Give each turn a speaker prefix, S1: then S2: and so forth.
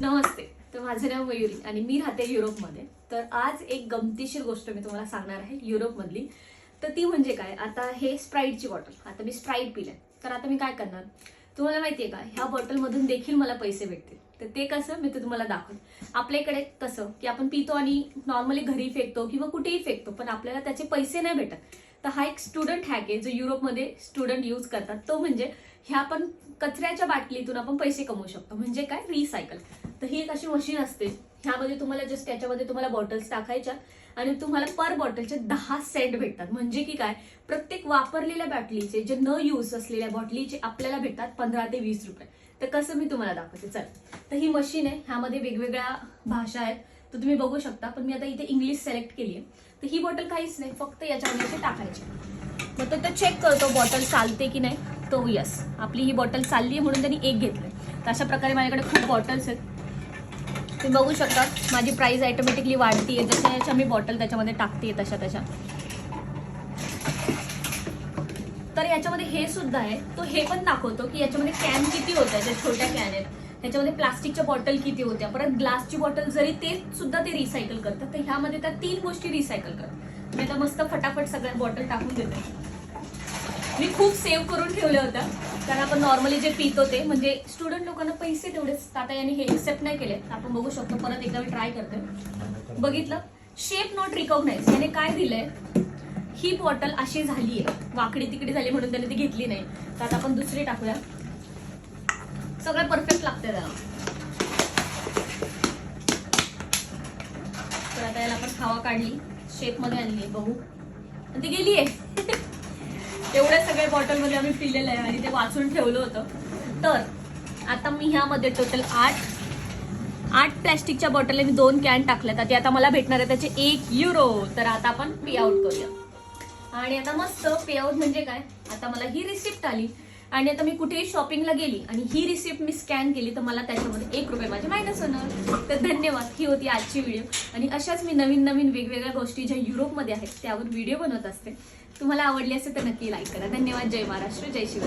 S1: नमस्ते. तर माझं नाव मयुरी आणि मी राहते युरोपमध्ये. तर आज एक गमतीशीर गोष्ट मी तुम्हाला सांगणार आहे युरोपमधली. तर ती म्हणजे काय? आता हे स्प्राईटची बॉटल. आता मी स्प्राईट पिले तर आता मी काय करणार? तुम्हाला माहितीये का? ह्या बॉटलमधून देखील मला पैसे भेटतील. तर ते कसं? मी ते तुम्हाला दाखवत. आपल्या इकडे कसं की आपण पितो आणि नॉर्मली घरी फेकतो किंवा कुठेही फेकतो पण आपल्याला त्याचे पैसे नाही भेटत. तर हा एक स्टुडंट हॅक आहे जो युरोपमध्ये स्टुडंट यूज करतात. तो म्हणजे ह्या आपण कचऱ्याच्या बाटलीतून आपण पैसे कमवू शकतो. म्हणजे काय? रिसायकल तर ही एक अशी मशीन असते. ह्यामध्ये तुम्हाला जस्ट त्याच्यामध्ये तुम्हाला बॉटल्स टाकायच्या आणि तुम्हाला पर बॉटलचे दहा सेंट भेटतात. म्हणजे की काय? प्रत्येक वापरलेल्या बाटलीचे जे न यूज असलेल्या बॉटलीचे आपल्याला भेटतात पंधरा ते वीस रुपये. तर कसं मी तुम्हाला दाखवते. चल. तर ही मशीन आहे. ह्यामध्ये वेगवेगळ्या भाषा आहेत. तर तुम्ही बघू शकता पण मी आता इथे इंग्लिश सिलेक्ट केली आहे. तर ही बॉटल काहीच नाही फक्त याच्यामध्ये टाकायची. मग तो तो चेक करतो बॉटल चालते की नाही? तो यस आपली ही बॉटल चालली आहे म्हणून त्यांनी एक घेतलं तर अशा प्रकारे माझ्याकडे खूप बॉटल्स आहेत. तुम्ही बघू शकता माझी प्राईज ऑटोमॅटिकली वाढतीये जशा याच्या मी बॉटल त्याच्यामध्ये टाकते तशा तशा. तर याच्यामध्ये हे सुद्धा आहे. तो हे पण दाखवतो की याच्यामध्ये कॅन किती होत्या ज्या छोट्या कॅन आहेत. त्याच्यामध्ये प्लास्टिकच्या बॉटल किती होत्या परत ग्लासची बॉटल जरी ते सुद्धा ते रिसायकल करतात तर ह्यामध्ये त्या तीन गोष्टी रिसायकल करतात. मी आता मस्त फटाफट सगळ्या बॉटल टाकून देते. मी खूप सेव्ह करून ठेवल्या होत्या कारण आपण नॉर्मली जे पितो ते म्हणजे स्टुडंट लोकांना पैसे तेवढेच. आता यांनी हे एक्सेप्ट नाही केले आपण बघू शकतो परत एकदा मी ट्राय करते. बघितलं? शेप नॉट रिकॉग्नाइज याने काय दिलंय? ही बॉटल अशी झाली आहे वाकडी तिकडी झाली म्हणून त्याने ती घेतली नाही. तर आता आपण दुसरी टाकूया. सगळं परफेक्ट लागते त्याला तर आता याला आपण खावा काढली. शेपमध्ये आणली बघू. आणि ती गेली आहे एवढ्या सगळ्या बॉटलमध्ये आम्ही पिलेलं आहे आणि ते वाचून ठेवलं होतं. तर आता मी ह्यामध्ये टोटल आठ आठ प्लॅस्टिकच्या बॉटल मी दोन कॅन टाकल्यात. ते आता मला भेटणार आहे त्याचे एक युरो तर आता आपण पे आउट करूया. आणि आता मस्त पे आउट म्हणजे काय? आता मला ही रिसिप्ट आली. आणि आता मी कुठेही शॉपिंगला गेली आणि ही रिसिप्ट मी स्कॅन केली तर मला त्याच्यामध्ये एक रुपये माझे मायनस होणार. तर धन्यवाद ही होती आजची व्हिडिओ आणि अशाच मी नवीन नवीन वेगवेगळ्या गोष्टी ज्या युरोपमध्ये आहेत त्यावर व्हिडिओ बनवत असते. तुम्हाला आवडली असेल तर नक्की लाईक करा. धन्यवाद जय महाराष्ट्र जय शिवाय